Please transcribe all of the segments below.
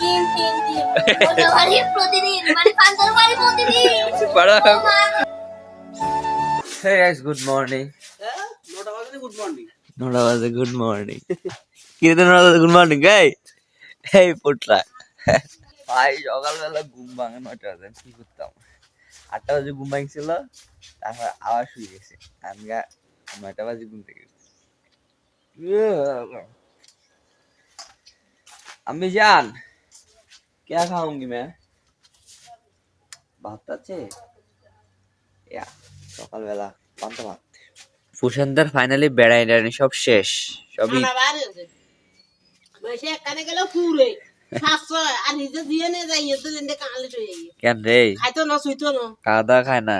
তিন তিন তিন। প্রতিদিন মানে পাঁচজন বাড়ি প্রতিদিন বড় ও মা গো। Hey guys good morning good morning নটা বাজে গুড মর্নিং কি নটা বাজে গুড মর্নিং গাই এই পুটলা। ভাই সকালবেলা ঘুম ভাঙে নটা বাজে কি করতাম? আটটা বাজে ঘুম ভাঙছিল তারপর আবার শুয়ে গেছে। আমি নয়টা বাজে ঘুম থেকে আমি জান क्या खाऊंगी मैं ভাত আছে ইয়া সকালবেলা পান্তা ভাত ফুসানদার ফাইনালি বেড়াই ডানি সব শেষ সবই খানা বাইরে হয়েছে। বসে একখানে গেলেও পুরে সাতশো আর নিজে দিয়ে নিয়ে যাই এতে দিনটা কাঁলে চলে যাই কেন রে খাইতো না শুইতো না খাওয়া দাওয়া খায় না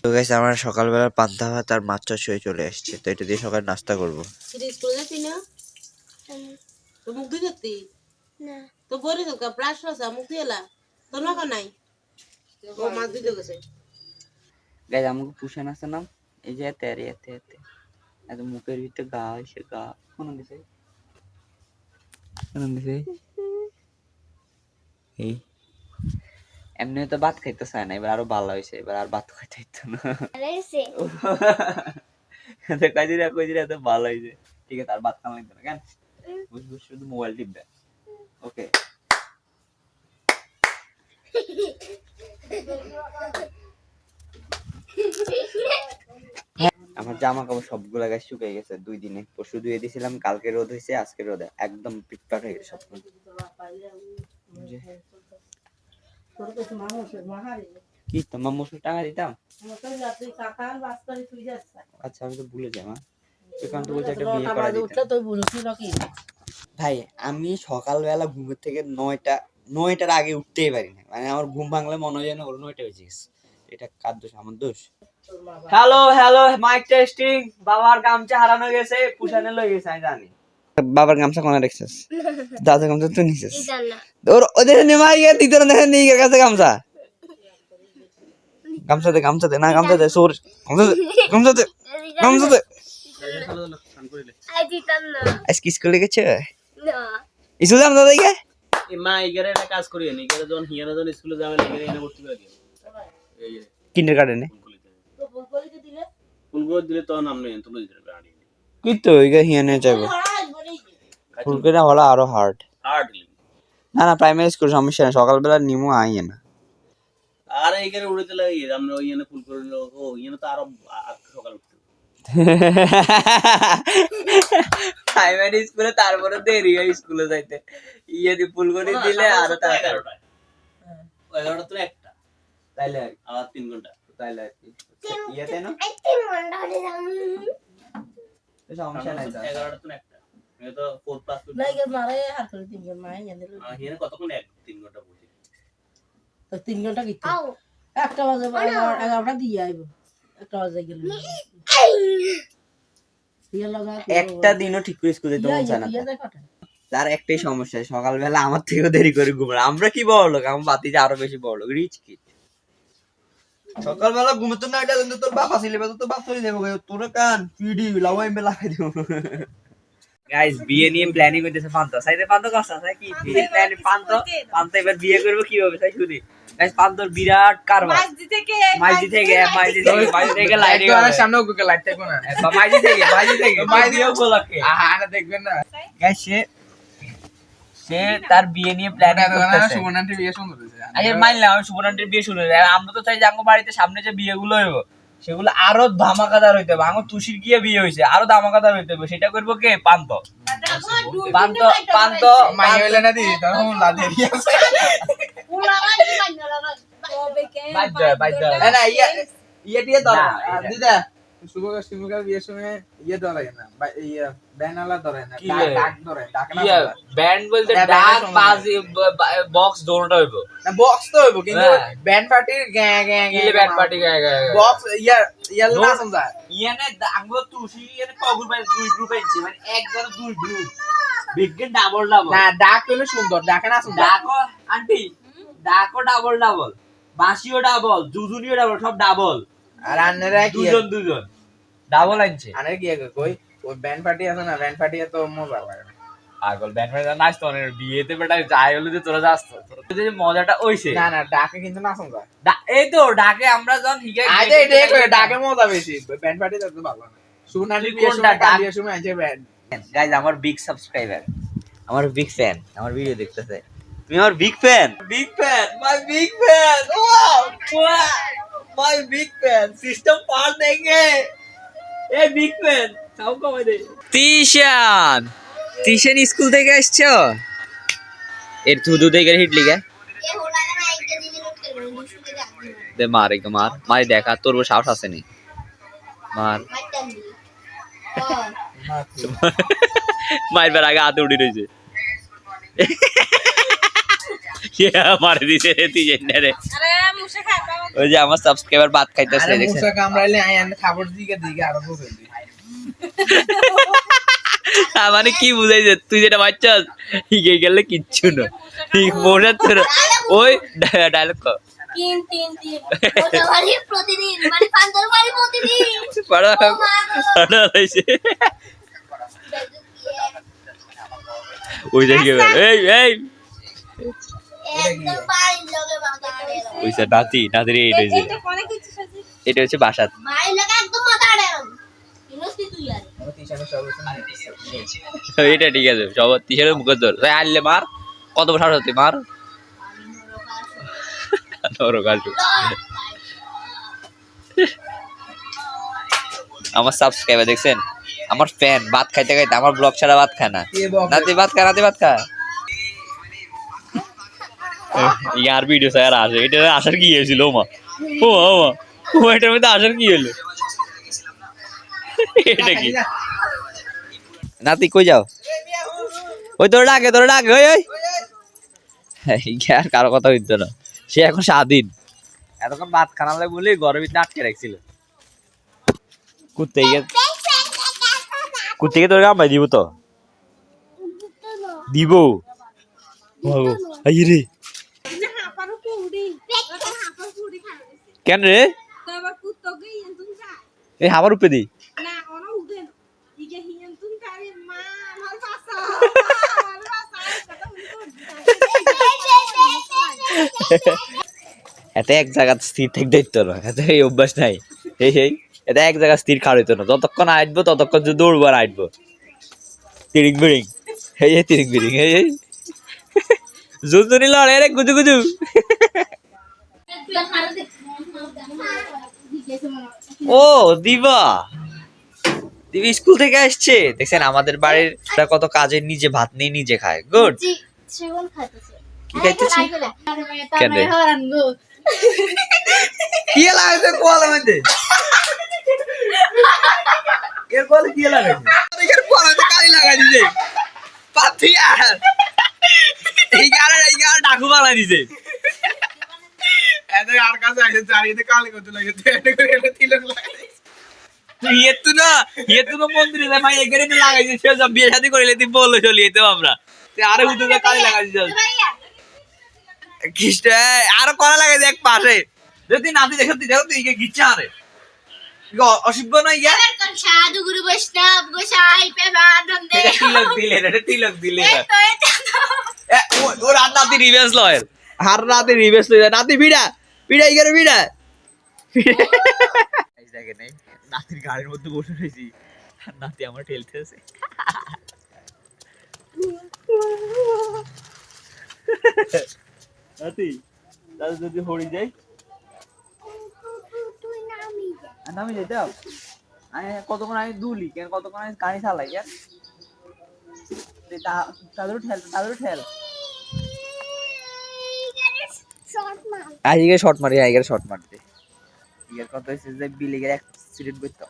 তো গাইস আমরা সকালবেলা পান্তা ভাত আর মাছ চাষ হয়ে চলে আসছে তো এটা দিয়ে সকাল নাস্তা করব তুই স্কুলে যাচ্ছি না তো মুখ ধুই করতি না। তো বলি তো ব্রাশ আছে মুখ ধুয়ে এলা। তোর না নাই? ও মাছ ধুইতে গেছে। গাইস আমাকে পুষান আছে নাম এই যে এতে আরে এতে এতে। এত মুখের ভিতরে গা এসে গা। কোন দিছে? কোন দিছে? এই। এমনি তো ভাত খাইতে চায় না এবার আরও ভালো হয়েছে এবার আর ভাত খাইতে হইতো না। আরে সে তো কাজে রাখো যে এত ভালো হয়েছে ঠিক আছে আর ভাত খাওয়া লাগবে না কেন? বুঝ বুঝ শুধু মোবাইল টিপবে। ওকে। আমার জামা কাপড় সবগুলা গায়ে শুকিয়ে গেছে দুই দিনে। পরশু ধুয়ে দিয়েছিলাম, কালকে রোদ হয়েছে, আজকে রোদে। একদম পিটপাট হয়ে গেছে সবগুলো। কি তোমার মুসুর টাকা দিতাম? আচ্ছা আমি তো ভুলে যাই, মা। তুই তো বলছে একটা বিয়ে করা দিতাম তুই ভাই আমি সকালবেলা ঘুমের থেকে নয়টা নয়টার আগে উঠতেই পারি না। মানে আমার ঘুম ভাঙলে মনে হয় যেন ওর নয়টা বেজে গেছে। এটা কার দোষ? আমার দোষ? হ্যালো হ্যালো মাইক টেস্টিং বাবার গামছা হারানো গেছে পুষানে লই গেছে আমি জানি। বাবার গামছা কোনা রেখেছিস? দাদা গামছা তুই নিছিস? ওর ওদের নেমাই গিয়ে দিতে না দেখেন নিয়ে গেছে গামছা গামছা। দে গামছা দে না গামছা দে সোর। গামছা দে গামছা দে গামছা দে দিতাম না স্কুলে গেছে না স্কুলে গে মা এগারে একটা কাজ করি নি এগারে যখন হিয়ানা যখন স্কুলে যাবে এনে ভর্তি করে দিও এই কিন্ডার গার্ডেনে ফুলগুলো দিলে তো নাম নেই তুলে দিতে পারবে কি তো হিয়ানে যাবে ফুলকপিটা হলো আরও হার্ড হার্ড না না প্রাইমারি স্কুল সমস্যা না সকালবেলা নিমু আইয়ে না আর এইখানে উড়ে চলে গিয়ে আমরা ওই ফুল করে ও ইয়েনে তো আরও সকাল উঠতে প্রাইমারি স্কুলে তারপরে দেরি হয় স্কুলে যাইতে। ইয়ে দি ফুলকপি দিলে আরও তাড়াতাড়ি। এগারোটা তো একটা। তাইলে আবার তিন ঘণ্টা। তাইলে আর কি। ইয়েতে না? তিন ঘণ্টা হলে সমস্যা নাই এগারোটা তো একটা। তো ফোর প্লাস মারে হাত করে তিন জন মায়ে জানে হিয়ানে কতক্ষণ এক? তিন ঘণ্টা বসে। তো তিন ঘণ্টা কি একটা বাজে এগারোটা দিয়ে আইব। একটা দিনও ঠিক করে স্কুলে যেতে মন চায় না তার একটাই সমস্যা সকালবেলা আমার থেকেও দেরি করে ঘুমায় আমরা কি বড় লোক? আমার বাতিতে আরও বেশি বড় লোক রিচ কি সকালবেলা ঘুমোতো না এটা কিন্তু তোর বাপ আসিলে তো তোর বাপ চলে যাব তোর কান পিডি লাগাই মে লাগাই দেবো। গাইস বিয়ে নিয়ে প্ল্যানিং করতেছে পান্তা। সাইডে পান্তা কষ্ট আছে কি? বিয়ে প্ল্যানিং পান্তা? পান্তা এবার বিয়ে করব কীভাবে? তাই শুনি। গাইস পান্তর বিরাট কারবার। মাঝদি থেকে মাইজি থেকে মাইজি থেকে মাইজি থেকে লাইটিং সামনে ওকে লাইট থাকব না। মাইজি থেকে মাইজি থেকে মাইজি উপলক্ষে আহা না দেখবেন না। গাইস সে সে তার বিয়ে নিয়ে প্ল্যানিং করতেছে। বিয়ে সুন্দর হয়েছে। আরে মানলাম আমি সুবর্ণান্টির বিয়ে শুরু হয়েছে। আমরা তো চাই যে আমার বাড়িতে সামনে যে বিয়েগুলো হইব সেগুলো আরও ধামাকাদার হইতে হবে। আমার তুষির গিয়ে বিয়ে হয়েছে আরও ধামাকাদার হইতে হবে। সেটা করব কে? পান্ত। পান্ত পান্ত মাই হইলে না দি তখন লাদে দিয়েছে বক্স দৌড়টা হইব বক্স তো হইব কিন্তু। ব্যান্ড পার্টির গ্যা গ্যা কিলে ব্যান্ড পার্টি গায় গায় বক্স না ধর। ইয়ানে আঙ্গুলো তুষি ইয়ানে কগুর ভাই দুই গ্রুপ আইছে মানে একজন দুই গ্রুপ বিজ্ঞান ডাবল ডাবল না ডাক হইলে সুন্দর ডাকে না সুন্দর ডাকো আন্টি ডাকো ডাবল ডাবল বাঁশিও ডাবল জুজুনিও ডাবল সব ডাবল আর আন্নারা কি? দুজন দুজন. ডাবল আনছে। আনে কি কই? ওই ব্যান্ড পার্টি আছে না? ব্যান্ড পার্টি তো মজা লাগে না। পাগল ব্যান্ড বাজা নাচ তো অনেক বিয়েতে বেটা যাই হলো যে তোরা যাস তো। যে মজাটা ওইছে না না ডাকে কিন্তু নাচন যায়। এই তো ডাকে আমরা যখন হিগে আজ এটাই করে ডাকে মজা বেশি। ব্যান্ড পার্টি তো ভালো না। বিয়ের কোনটা ডাক- সময় আছে ব্যান্ড গাইজ আমার বিগ সাবস্ক্রাইবার আমার বিগ ফ্যান আমার ভিডিও দেখতেছে। তুমি আমার big fan big fan my big fan wow my big fan system পার দেঙ্গে এ বিগ ফ্যান সব কমাই দে তিশান তিশান স্কুল থেকে আসছো? এর থু থুদু থেকে হিট লিগা দে মার একে মার। মারি দেখা তোর সাহস আছে নি মার। মারবার আগে হাতে উঠে রয়েছে। মারে দিছে তুই ওই যে আমার সাবস্ক্রাইবার ভাত খাইতেছে মানে কি বুঝাইছে? তুই যেটা বাচ্চাস হিগে গেলে কিচ্ছু না। মনে তোর ওই ডায়লগ কর। তিন ওই দেখে এই এই। নাতি নাতির এই এটা হচ্ছে বাসাত। সব এটা ঠিক আছে আনলে মার কত বছর হতে মার? আমার সাবস্ক্রাইবার দেখছেন? আমার ফ্যান ভাত খাইতে খাইতে আমার ব্লগ ছাড়া ভাত খায় না। নাতি ভাত খা নাতি ভাত খা। ইয়ার ভিডিও স্যার আসে এটা আসার কি হয়েছিল ও মা ও মা, ও এটার মধ্যে আসার কি হলো? এটা কি? নাতি কই যাও? ওই তোর ডাকে তোর ডাকে ওই ওই। আর কারও কথা হইতো না। সে এখন স্বাধীন। এতক্ষণ ভাত খানা লাগে বলে ঘরের ভিতরে আটকে রাখছিল। কুত্তে গিয়ে কুত্তে গিয়ে তোর গাম্বাই দিব তো? দিব। আই রে না হাপারো কুড়ি হাপারো কুড়ি খাবে কেন রে তারপর কুত্তো গই এন্তুন যা এই হামার উপরে দি না ওনা উদেন ইগে হিয়েন্তুন কারে মা আমার পাসা আমার পাসা কথা এতে এক জায়গা স্থির থাকতে দিত না, এতে এই অভ্যাস নাই। এই সেই এটা এক জায়গা স্থির খাওয়া হইতো না। যতক্ষণ আইটবো, ততক্ষণ যে দৌড়বো আর আইটবো। তিরিং বিরিং এই এই তিরিং বিরিং এই এই। জুনজুনি লড়ে রে, গুজু গুজু। ও দিবা। দিবা স্কুল থেকে আসছে? দেখছেন আমাদের বাড়ির কত কাজে নিজে ভাত নিয়ে নিজে খায়। গুড কি খাইতেছে? কেন? কি লাগাইছে কোয়ালা মধ্যে? এর কোয়ালা কি লাগাইছে এর কোয়ালা কালি লাগাই দিছে। পাতিয়া এই গারে এই গারে ডাকু বানাই দিছে। আর কাছে আসে চারিয়ে কালে কত লাগে তুই এটা করে এটা তিলক লাগাই তুই না এতু না মন্দিরে যা ভাই এখানে তো লাগাইছে সে সব বিয়ে শাদী করিলে তুই বলল চলি যেতে আমরা। আরে উঠে যা কালি লাগাই খ্রিস্ট আরও করা লাগাইছে এক পাশে। যদি নাতি দেখো তুই দেখো তুই একে আরে। অসভ্য নয় ইয়া? সাধু গুরু বৈষ্ণব গোসাই প্রেমানন্দে এটা তিলক দিলে তিলক দিলে ও রাত নাতি রিভেন্স লয়। হার রাতে রিভেন্স লয়। নাতি ভিড়া। ভিড়া ইগারে ভিড়া এই দেখেন এই নাতির গাড়ির মধ্যে বসে রয়েছি। নাতি আমার ঠেলতে আছে নাতি তাহলে যদি হরি যাই। নামি যেতাম আমি কতক্ষণ আমি দুলি কেন কতক্ষণ আমি গাড়ি চালাই কেন তাদের ঠেল তাদের ঠেল। আইগে শর্ট মারি আইগে শর্ট মারতে ইগার কথা হইছে যে বিলিগের অ্যাক্সিডেন্ট করতে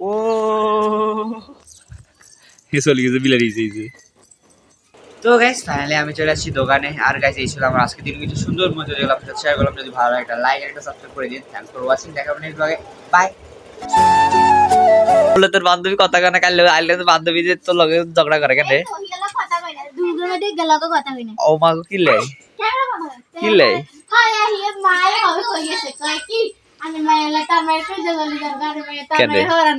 ও হে চলে গেছে বিলারি যে। তো গাইস ফাইনালি আমি চলে আসছি দোকানে। আর গাইস এই ছিল আমার আজকে দিন। কিছু সুন্দর মতো যেগুলো আপনার শেয়ার করলাম। যদি ভালো লাগে একটা লাইক একটা সাবস্ক্রাইব করে দিন। থ্যাংকস ফর ওয়াচিং দেখা হবে নেক্সট ব্লগে বাই বলে তোর বান্ধবী কথা কানে কাল আইলে তো বান্ধবীদের তো লগে ঝগড়া করে কেন ও মা কি লে? কেন কথা